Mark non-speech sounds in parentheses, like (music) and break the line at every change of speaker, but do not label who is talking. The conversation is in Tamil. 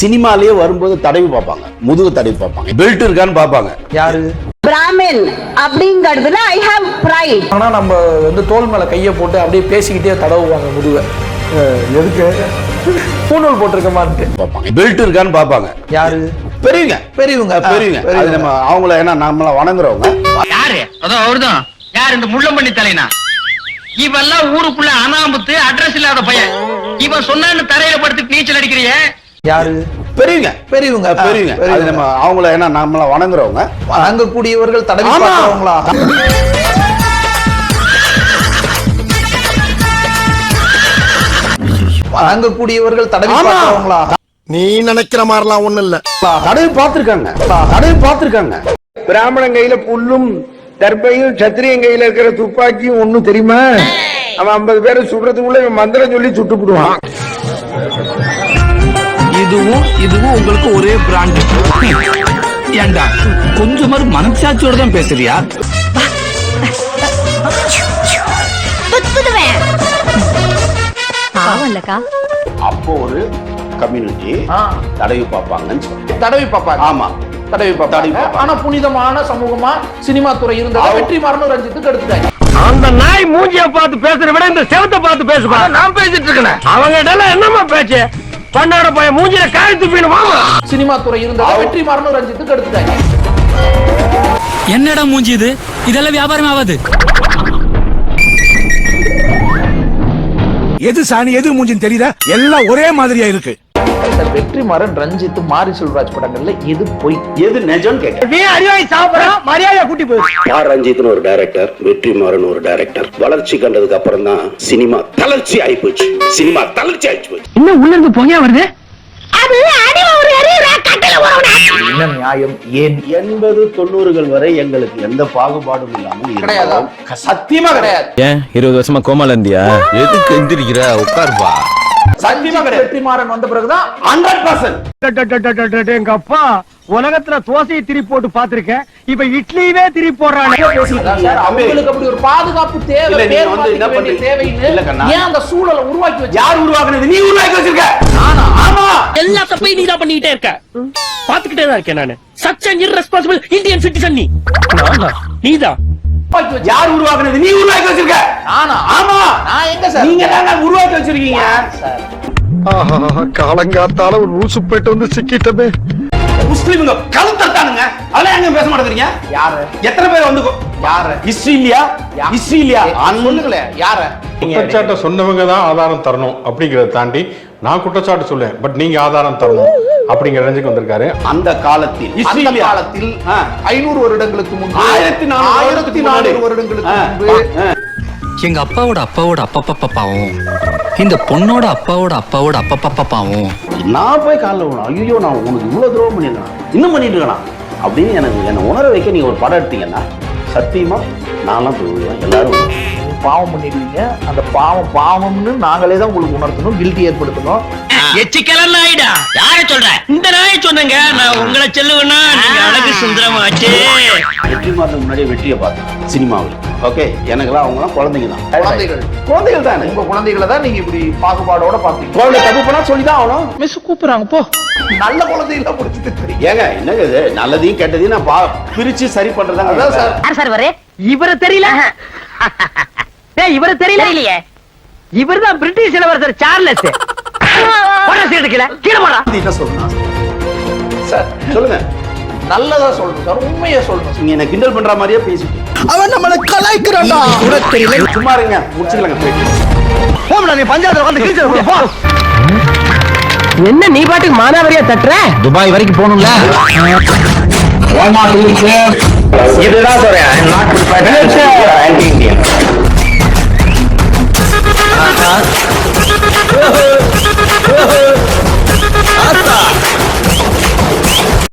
சினிமாலயே வரும்போது தடவி பார்ப்பாங்க. முதுகு தடவி பார்ப்பாங்க. பெல்ட் இருக்கான்னு பார்ப்பாங்க.
யாரு?
பிராமின் அப்படிங்கிறதுல ஐ ஹாவ் ப்ரைட்
ஆனா நம்ம வந்து தோல் மேல கையை போட்டு அப்படியே பேசிக்கிட்டே தடவுவாங்க முதுக. எதுக்கு? பூணூல் போட்டிருக்கமான்ட்டு
பார்ப்பாங்க. பெல்ட் இருக்கான்னு பார்ப்பாங்க.
யாரு?
பெரியவங்க.
பெரியவங்க
பெரியவங்க. அது நம்ம அவங்கள ஏன்னா நம்மள வணங்குறவங்க.
யாரு? அதான் அவர்தான். யார் இந்த முள்ளம்பண்ணி தலைனா? இவெல்லாம் ஊருக்குள்ள அனாமத்து அட்ரஸ் இல்லாத பையன். இவன் சொன்னான்னு தரையில படுத்துட்டு நீச்சல் அடிக்கிறிய?
யாரு?
பெரியவங்க.
பெரியவங்க
பெரியவங்க. அது நம்ம அவங்கள ஏன்னா நம்மள வணங்குறவங்க?
வணங்கக்கூடியவர்கள் தடவி. பார்க்கிறவங்களா? வணங்கக்கூடியவர்கள் தடவி. பார்க்கிறவங்களா?
நீ நினைக்கிற மாதிரிலாம் ஒண்ணும் இல்ல.
தடவி பார்த்திருக்காங்க. தடவி பார்த்திருக்காங்க.
பிராமணன் கையில புல்லும் தர்பையும் சத்திரியன் கையில இருக்கிற துப்பாக்கியும் ஒண்ணும் தெரியுமா? அவன் ஐம்பது பேரை சுடுறதுக்குள்ள இவன் மந்திரம் சொல்லி சுட்டுப்புடுவான்
இதுவும் இதுவும் உங்களுக்கு ஒரே பிராண்ட் ஏண்டா கொஞ்சமாவது மனசாட்சியோட தான் பேசுறியா
பாவம்லக்கா
அப்போ ஒரு கம்யூனிட்டி. தடவி பார்ப்பாங்கன்னு
தடவி பார்ப்பாங்க.
ஆமா.
தடவி பார்ப்பாங்க. ஆனா புனிதமான சமூகமா சினிமா துறை இருந்தது வெற்றி மரணம் ரஞ்சித்துக்கு எடுத்துட்டாங்க
அந்த நாய் மூஞ்சிய பார்த்து பேசுற விட இந்த செவத்தை பார்த்து பேசுவா நான் பேசிட்டு இருக்கேன். அவங்க எல்லாம் என்னமா பேச்சு? பண்ணாட போய் மூஞ்சில காய் துப்பின்னு வாங்க
சினிமா துறை இருந்தது? வெற்றி மரணம் ரஞ்சித்துக்கு எடுத்துட்டாங்க
என்னடா மூஞ்சி இது? இதெல்லாம் வியாபாரம் ஆகாது
எது சாணி எது மூஞ்சின்னு தெரியுதா? எல்லாம் ஒரே மாதிரியா இருக்கு.
இந்த வெற்றி மரன் ரஞ்சித் மாரி செல்வராஜ் படங்கள்ல எது பொய்?
எது நிஜம்னு கேட்க
நீ அறிவாய் சாப்பிடறான் மரியாதை கூட்டி போயிரு.
ஆர் ரஞ்சித்னு ஒரு டைரக்டர் வெற்றிமாறன் ஒரு டைரக்டர் வளர்ச்சி கண்டதுக்கு அப்புறம் தான் சினிமா தளர்ச்சி ஆயி போச்சு சினிமா தளர்ச்சி ஆயிடுச்சு போச்சு
இன்னும் உள்ள இருந்து புகையா வருது
என்ன நியாயம்? ஏன்?
எண்பது தொண்ணூறுகள் வரை எங்களுக்கு எந்த பாகுபாடும் இல்லாமல்
கிடையாதா?
சத்தியமா கிடையாது.
ஏன் இருபது வருஷமா கோமால இருந்தியா? எதுக்கு எந்திரிக்கிற? உட்காருப்பா
சத்தியமா கிடையாது வெற்றி மாறன் வந்த பிறகுதான்
ஹண்ட்ரட் பர்சன்ட்.
எங்க அப்பா உலகத்துல தோசையை திரி போட்டு பாத்திருக்கேன் இப்ப இட்லியவே திரி
சார், அவங்களுக்கு அப்படி ஒரு பாதுகாப்பு தேவை? தேவைன்னு
இல்ல, கண்ணா.
ஏன் அந்த சூழலை உருவாக்கி வச்சு
யார் உருவாக்குனது? நீ உருவாக்கி வச்சிருக்க. ஆனா ஆமா.
எல்லா தப்பையும் நீ தான் பண்ணிட்டே இருக்க. பாத்துக்கிட்டே தான் இருக்கேன் நானு. Such an irresponsible Indian citizen நீ. நீதான்.
யார் உருவாக்குனது? நீ உருவாக்கி வச்சிருக்க.
நானா?
ஆமா.
நான் எங்க சார்?
நீங்க தாங்க உருவாக்கி வச்சிருக்கீங்க.
சார்?
காலங்காத்தால ஒரு ரூசு போயிட்டு வந்து சிக்கிட்டமே.
முஸ்லிம்ங்க கழுத்தட்டானுங்க அதெல்லாம் எங்க பேச மாட்டேங்கிறீங்க?
யாரு?
எத்தனை பேர் வந்து
யாரு?
ஹிஸ்டரி இல்லையா?
யா-
ஹிஸ்டரி இல்லையா?
ஏய், சொல்லுங்களேன் யார?
குற்றச்சாட்டை சொன்னவங்க தான் ஆதாரம் தரணும் அப்படிங்கறத தாண்டி நான் குற்றச்சாட்டு சொல்லுவேன் பட் நீங்க ஆதாரம் தரணும். அப்படிங்கிற ரேஞ்சுக்கு வந்திருக்காரு
அந்த காலத்தில்
அந்த? காலத்தில். ஐநூறு வருடங்களுக்கு முன்பு
ஆயிரத்தி
ஆயிரத்தி நானூறு வருடங்களுக்கு
ஆ,
முன்பு.
எங்க அப்பாவோட அப்பாவோட அப்பப்பப்பாவும் இந்த பொண்ணோட அப்பாவோட அப்பாவோட அப்பப்பப்பாவும்
நான் போய் காலைல விழுணும் ஐயோ நான் உனக்கு இவ்வளவு துரோகம் பண்ணிருக்கேன் இன்னும் பண்ணிட்டு இருக்கேன் அப்படின்னு எனக்கு என்னை உணர வைக்க நீங்க ஒரு படம் எடுத்தீங்கன்னா சத்தியமா நான்லாம் போய் எல்லாரும்.
பாவம் பண்ணிடுவீங்க. அந்த பாவம் பாவம்னு நாங்களே தான் உங்களுக்கு உணர்த்தணும் கில்ட்டி ஏற்படுத்தணும்.
எச்சிக்கலன் நாயிடா யார சொல்ற? இந்த நாயை சொன்னங்க. நான் உங்களை செல்லுவேன்னா நீங்க அழகு சுந்தரமாச்சே.
வெற்றி மாதம் முன்னாடியே வெற்றியை பார்த்தேன் சினிமாவில். ஓகே எனக்கெல்லாம் அவங்கலாம் குழந்தைங்க தான்.
குழந்தைகள்.
குழந்தைகள். தானே?
உங்க குழந்தைகளை தான் நீங்க இப்படி பாகுபாடோட பாப்பீங்க
குழந்தை தப்பு பண்ணா சொல்லிதான் ஆகணும்.
மிஸ் கூப்பிடுறாங்க போ. நல்ல குழந்தைகளை பிடிச்சிட்டு
ஏங்க என்னங்க இது? நல்லதையும் கெட்டதையும் நான் பா பிரிச்சு சரி பண்றதாங்க.
அதான் சார்.
சார் வரே
இவரை தெரியல? (laughs) டேய் இவரை தெரியல?
தெரியலையே.
இவர் தான் பிரிட்டிஷ் இளவரசர் சார்லஸ். கீழே கீழே போடா.
சார்
சொல்லுங்க.
நல்லதா சொல்லணும் சார். உண்மையை சொல்லணும்.
நீங்க என்ன கிண்டல் பண்ற மாதிரியே பேசிட்டு
அவன் நம்மளை கலாய்க்கிறான்டா.
சும்மா இருங்க. முடிச்சுக்கலாங்க
போம்டா நீ பஞ்சாயத்துல வந்து கிழிச்சு போ. என்ன நீ பாட்டுக்கு மானாவரியா தட்டுற?
துபாய் வரைக்கும் போகணும்ல?
இதுதான் சொல்றேன். Not anti Indian